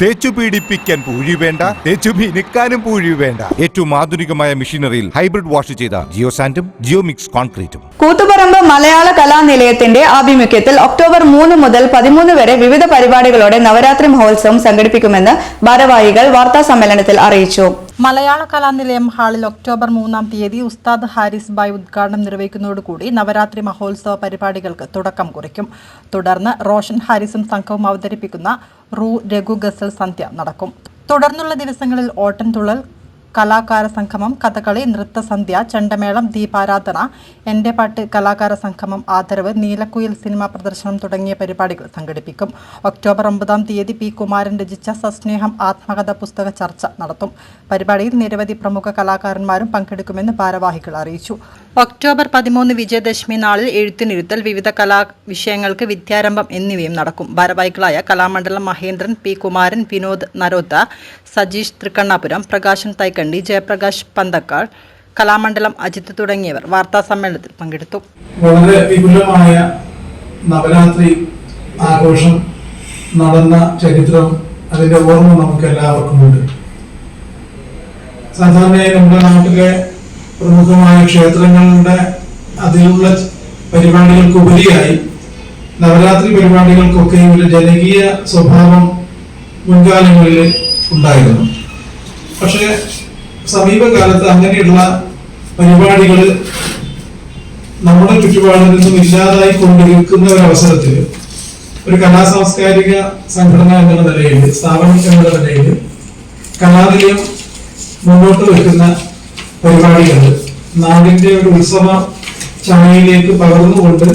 തേച്ചു പീഡിപ്പിക്കാൻ പൂഴി വേണ്ട തേച്ചു മിനുക്കാനും പൂഴി വേണ്ട. ഏറ്റവും ആധുനികമായ മെഷീനറിയിൽ ഹൈബ്രിഡ് വാഷ് ചെയ്ത ജിയോ സാൻഡും ജിയോ മിക്സ് കോൺക്രീറ്റും. കൂത്തുപറമ്പ് മലയാള കലാനിലയത്തിന്റെ ആഭിമുഖ്യത്തിൽ ഒക്ടോബർ മൂന്ന് മുതൽ പതിമൂന്ന് വരെ വിവിധ പരിപാടികളോടെ നവരാത്രി മഹോത്സവം സംഘടിപ്പിക്കുമെന്ന് ഭാരവാഹികൾ വാർത്താ സമ്മേളനത്തിൽ അറിയിച്ചു. മലയാള കലാനിലയം ഹാളിൽ ഒക്ടോബർ മൂന്നാം തീയതി ഉസ്താദ് ഹാരിസ് ബായ് ഉദ്ഘാടനം നിർവഹിക്കുന്നതോടുകൂടി നവരാത്രി മഹോത്സവ പരിപാടികൾക്ക് തുടക്കം കുറിക്കും. തുടർന്ന് റോഷൻ ഹാരിസും സംഘവും അവതരിപ്പിക്കുന്ന റൂ രഘു ഗസൽ സന്ധ്യ നടക്കും. തുടർന്നുള്ള ദിവസങ്ങളിൽ ഓട്ടൻതുള്ളൽ കലാകാര സംഗമം കഥകളി നൃത്തസന്ധ്യ ചെണ്ടമേളം ദീപാരാധന എന്റെ പാട്ട് കലാകാര സംഗമം ആദരവ് നീലക്കുയിൽ സിനിമാ പ്രദർശനം തുടങ്ങിയ പരിപാടികൾ സംഘടിപ്പിക്കും. ഒക്ടോബർ ഒമ്പതാം തീയതി പി കുമാരൻ രചിച്ച സസ്നേഹം ആത്മകഥ പുസ്തക ചർച്ച നടത്തും. പരിപാടിയിൽ നിരവധി പ്രമുഖ കലാകാരന്മാരും പങ്കെടുക്കുമെന്ന് ഭാരവാഹികൾ അറിയിച്ചു. ഒക്ടോബർ പതിമൂന്ന് വിജയദശമി നാളിൽ എഴുത്തിനിരുത്തൽ വിവിധ കലാ വിഷയങ്ങൾക്ക് വിദ്യാരംഭം എന്നിവയും നടക്കും. ഭാരവാഹികളായ കലാമണ്ഡലം മഹേന്ദ്രൻ പി കുമാരൻ വിനോദ് നരോത്ത സജീഷ് തൃക്കണ്ണാപുരം പ്രകാശൻ തൈക്കണ്ടി ജയപ്രകാശ് പന്തക്കാൾ കലാമണ്ഡലം അജിത്ത് തുടങ്ങിയവർ വാർത്താ സമ്മേളനത്തിൽ പങ്കെടുത്തു. വളരെ വിപുലമായ നവരാത്രി ആഘോഷം നടന്ന ചരിത്രം അതിന്റെ ഓർമ്മ നമുക്ക് എല്ലാവർക്കും ഉണ്ട്. സാധാരണയായി നമ്മുടെ നാട്ടിലെ പ്രമുഖമായ ക്ഷേത്രങ്ങളുടെ അതിലുള്ള പരിപാടികൾക്ക് ഉപരിയായി നവരാത്രി പരിപാടികൾക്കൊക്കെ ഒരു ജനകീയ സ്വഭാവം മുൻകാലങ്ങളിൽ ഉണ്ടായിരുന്നു. പക്ഷേ സമീപകാലത്ത് അങ്ങനെയുള്ള പരിപാടികൾ നമ്മുടെ ചുറ്റുപാടിൽ നിന്നും ഇല്ലാതായി കൊണ്ടിരിക്കുന്ന ഒരു അവസരത്തിൽ ഒരു കലാ സാംസ്കാരിക സംഘടന എന്നുള്ള നിലയിൽ സ്ഥാപനം നിലയിൽ കലാനിലയം മുന്നോട്ട് വെക്കുന്ന പരിപാടികൾ നാടിന്റെ ഒരു ഉത്സവ ചായയിലേക്ക് പകർന്നുകൊണ്ട്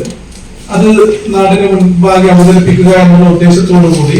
അത് നാടിന് മുൻപാകെ അവതരിപ്പിക്കുക എന്നുള്ള ഉദ്ദേശത്തോടു കൂടി